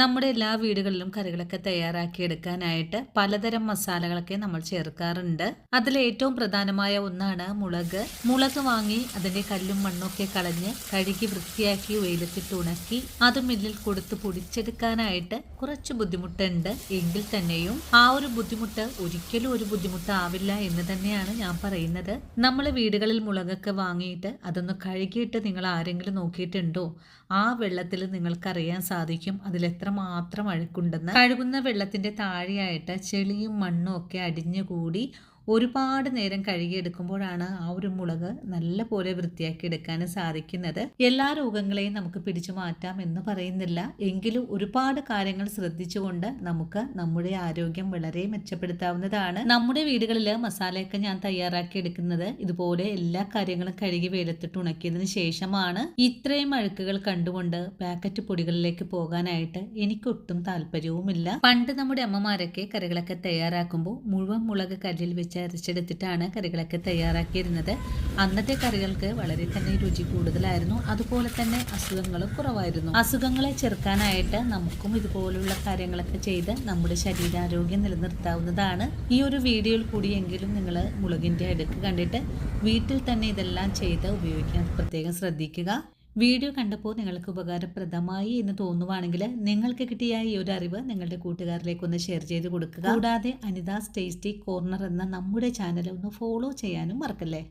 നമ്മുടെ എല്ലാ വീടുകളിലും കറികളൊക്കെ തയ്യാറാക്കി എടുക്കാനായിട്ട് പലതരം മസാലകളൊക്കെ നമ്മൾ ചേർക്കാറുണ്ട്. അതിൽ ഏറ്റവും പ്രധാനമായ ഒന്നാണ് മുളക്. മുളക് വാങ്ങി അതിന്റെ കല്ലും മണ്ണൊക്കെ കളഞ്ഞ് കഴുകി വൃത്തിയാക്കി വെയിലത്തിട്ട് ഉണക്കി അത് മില്ലിൽ കൊടുത്ത് പൊടിച്ചെടുക്കാനായിട്ട് കുറച്ച് ബുദ്ധിമുട്ടുണ്ട്. എങ്കിൽ തന്നെയും ആ ഒരു ബുദ്ധിമുട്ട് ഒരിക്കലും ഒരു ബുദ്ധിമുട്ടാവില്ല എന്ന് തന്നെയാണ് ഞാൻ പറയുന്നത്. നമ്മൾ വീടുകളിൽ മുളകൊക്കെ വാങ്ങിയിട്ട് അതൊന്ന് കഴുകിയിട്ട് നിങ്ങൾ ആരെങ്കിലും നോക്കിയിട്ടുണ്ടോ? ആ വെള്ളത്തിൽ നിങ്ങൾക്കറിയാൻ സാധിക്കും അതിൽ എത്രമാത്രം അഴുക്കുണ്ടെന്ന്. കഴുകുന്ന വെള്ളത്തിന്റെ താഴെയായിട്ട് ചെളിയും മണ്ണും ഒക്കെ അടിഞ്ഞുകൂടി ഒരുപാട് നേരം കഴുകിയെടുക്കുമ്പോഴാണ് ആ ഒരു മുളക് നല്ല പോലെ വൃത്തിയാക്കി എടുക്കാനും സാധിക്കുന്നത്. എല്ലാ രോഗങ്ങളെയും നമുക്ക് പിടിച്ചു മാറ്റാം എന്ന് പറയുന്നില്ല. എങ്കിലും ഒരുപാട് കാര്യങ്ങൾ ശ്രദ്ധിച്ചുകൊണ്ട് നമുക്ക് നമ്മുടെ ആരോഗ്യം വളരെ മെച്ചപ്പെടുത്താവുന്നതാണ്. നമ്മുടെ വീടുകളിൽ മസാലയൊക്കെ ഞാൻ തയ്യാറാക്കി എടുക്കുന്നത് ഇതുപോലെ എല്ലാ കാര്യങ്ങളും കഴുകി വെയിലത്തിട്ട് ഉണക്കിയതിന് ശേഷമാണ്. ഇത്രയും അഴുക്കുകൾ കണ്ടുകൊണ്ട് പാക്കറ്റ് പൊടികളിലേക്ക് പോകാനായിട്ട് എനിക്കൊട്ടും താല്പര്യവുമില്ല. പണ്ട് നമ്മുടെ അമ്മമാരൊക്കെ കറികളൊക്കെ തയ്യാറാക്കുമ്പോൾ മുഴുവൻ മുളക് കല്ലിൽ വെച്ച് അരച്ചെടുത്തിട്ടാണ് കറികളൊക്കെ തയ്യാറാക്കിയിരുന്നത്. അന്നത്തെ കറികൾക്ക് വളരെ തന്നെ രുചി കൂടുതലായിരുന്നു. അതുപോലെ തന്നെ അസുഖങ്ങളും കുറവായിരുന്നു. അസുഖങ്ങളെ ചെറുക്കാനായിട്ട് നമുക്കും ഇതുപോലുള്ള കാര്യങ്ങളൊക്കെ ചെയ്ത് നമ്മുടെ ശരീരാരോഗ്യം നിലനിർത്താവുന്നതാണ്. ഈ ഒരു വീഡിയോയിൽ കൂടിയെങ്കിലും നിങ്ങൾ മുളകിന്റെ അടുക്ക് കണ്ടിട്ട് വീട്ടിൽ തന്നെ ഇതെല്ലാം ചെയ്ത് ഉപയോഗിക്കാൻ പ്രത്യേകം ശ്രദ്ധിക്കുക. വീഡിയോ കണ്ടപ്പോൾ നിങ്ങൾക്ക് ഉപകാരപ്രദമായി എന്ന് തോന്നുവാണെങ്കിൽ നിങ്ങൾക്ക് കിട്ടിയ ഈ ഒരു അറിവ് നിങ്ങളുടെ കൂട്ടുകാരിലേക്ക് ഒന്ന് ഷെയർ ചെയ്ത് കൊടുക്കുക. കൂടാതെ അനിതാസ് ടേസ്റ്റി കോർണർ എന്ന നമ്മുടെ ചാനൽ ഒന്ന് ഫോളോ ചെയ്യാനും മറക്കല്ലേ?